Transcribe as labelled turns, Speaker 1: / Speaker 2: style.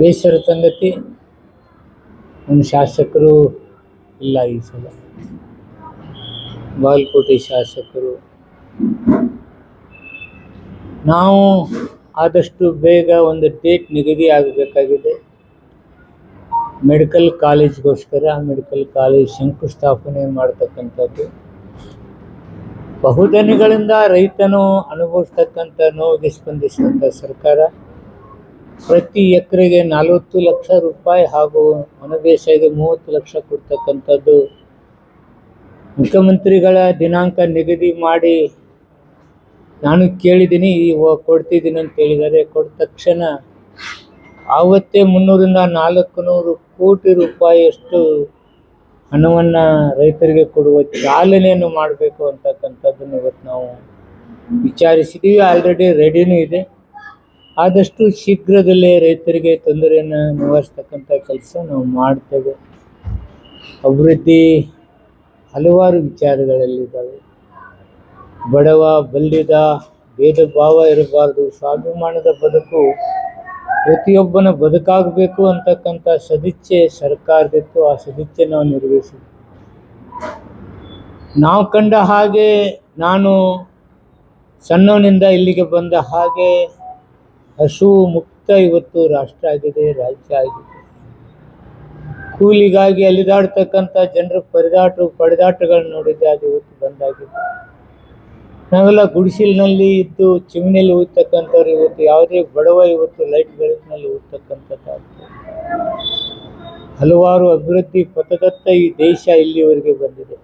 Speaker 1: ಬೇಸರ ಸಂಗತಿ, ನಮ್ಮ ಶಾಸಕರು ಇಲ್ಲ ಈ ಸಲ. ಬಾಗಲಕೋಟೆ ಶಾಸಕರು. ನಾವು ಆದಷ್ಟು ಬೇಗ ಒಂದು ಡೇಟ್ ನಿಗದಿ ಆಗಬೇಕಾಗಿದೆ. ಮೆಡಿಕಲ್ ಕಾಲೇಜ್ಗೋಸ್ಕರ ಮೆಡಿಕಲ್ ಕಾಲೇಜ್ ಶಂಕುಸ್ಥಾಪನೆ ಮಾಡ್ತಕ್ಕಂಥದ್ದು. ಬಹುದನಿಗಳಿಂದ ರೈತನು ಅನುಭವಿಸ್ತಕ್ಕಂಥ ನೋವಿಗೆ ಸ್ಪಂದಿಸಿದಂಥ ಸರ್ಕಾರ. ಪ್ರತಿ ಎಕರೆಗೆ ನಲವತ್ತು ಲಕ್ಷ ರೂಪಾಯಿ ಹಾಗೂ ಒಣ ಬೇಸಾಯಕ್ಕೆ ಮೂವತ್ತು ಲಕ್ಷ ಕೊಡ್ತಕ್ಕಂಥದ್ದು. ಮುಖ್ಯಮಂತ್ರಿಗಳ ದಿನಾಂಕ ನಿಗದಿ ಮಾಡಿ ನಾನು ಕೇಳಿದ್ದೀನಿ, ಈ ಕೊಡ್ತಿದ್ದೀನಿ ಅಂತ ಹೇಳಿದ್ದಾರೆ. ಕೊಟ್ಟ ತಕ್ಷಣ ಆವತ್ತೇ ಮುನ್ನೂರಿಂದ ನಾಲ್ಕು ನೂರು ಕೋಟಿ ರೂಪಾಯಿಯಷ್ಟು ಹಣವನ್ನು ರೈತರಿಗೆ ಕೊಡುವ ಚಾಲನೆಯನ್ನು ಮಾಡಬೇಕು ಅಂತಕ್ಕಂಥದ್ದನ್ನು ಇವತ್ತು ನಾವು ವಿಚಾರಿಸಿದ್ದೀವಿ ಆಲ್ರೆಡಿ ರೆಡಿನೂ ಇದೆ. ಆದಷ್ಟು ಶೀಘ್ರದಲ್ಲೇ ರೈತರಿಗೆ ತೊಂದರೆಯನ್ನು ನಿವಾರಿಸ್ತಕ್ಕಂಥ ಕೆಲಸ ನಾವು ಮಾಡ್ತೇವೆ. ಅಭಿವೃದ್ಧಿ ಹಲವಾರು ವಿಚಾರಗಳಲ್ಲಿದ್ದಾವೆ. ಬಡವ, ಬಲ್ಲಿದ ಭೇದ ಭಾವ ಇರಬಾರ್ದು, ಸ್ವಾಭಿಮಾನದ ಬದುಕು ಪ್ರತಿಯೊಬ್ಬನ ಬದುಕಾಗಬೇಕು ಅಂತಕ್ಕಂಥ ಸದಿಚ್ಛೆ ಸರ್ಕಾರದಿತ್ತು, ಆ ಸದಿಚ್ಛೆ ನಾವು ನಿರ್ವಹಿಸಿದ್ವಿ ನಾವು ಕಂಡ ಹಾಗೆ ನಾನು ಸಣ್ಣವನಿಂದ ಇಲ್ಲಿಗೆ ಬಂದ ಹಾಗೆ ಹಸು ಮುಕ್ತ ಇವತ್ತು ರಾಷ್ಟ್ರ ಆಗಿದೆ, ರಾಜ್ಯ ಆಗಿದೆ. ಕೂಲಿಗಾಗಿ ಅಲಿದಾಡ್ತಕ್ಕಂಥ ಜನರ ಪರಿದಾಟ ಪಡೆದಾಟಗಳನ್ನ ನೋಡಿದ್ದೆ ಅದು ಇವತ್ತು ಬಂದಾಗಿದೆ. ನಾವೆಲ್ಲ ಗುಡಿಸಿಲಿನಲ್ಲಿ ಇದ್ದು ಚಿಮಣಿಯಲ್ಲಿ ಓದ್ತಕ್ಕಂಥವ್ರು ಇವತ್ತು, ಯಾವುದೇ ಬಡವ ಇವತ್ತು ಲೈಟ್ ಬೆಳಕಿನಲ್ಲಿ ಹೋಗ್ತಕ್ಕಂಥದ್ದಾಗ್ತದೆ ಹಲವಾರು ಅಭಿವೃದ್ಧಿ ಪಥದತ್ತ ಈ ದೇಶ ಇಲ್ಲಿವರೆಗೆ ಬಂದಿದೆ.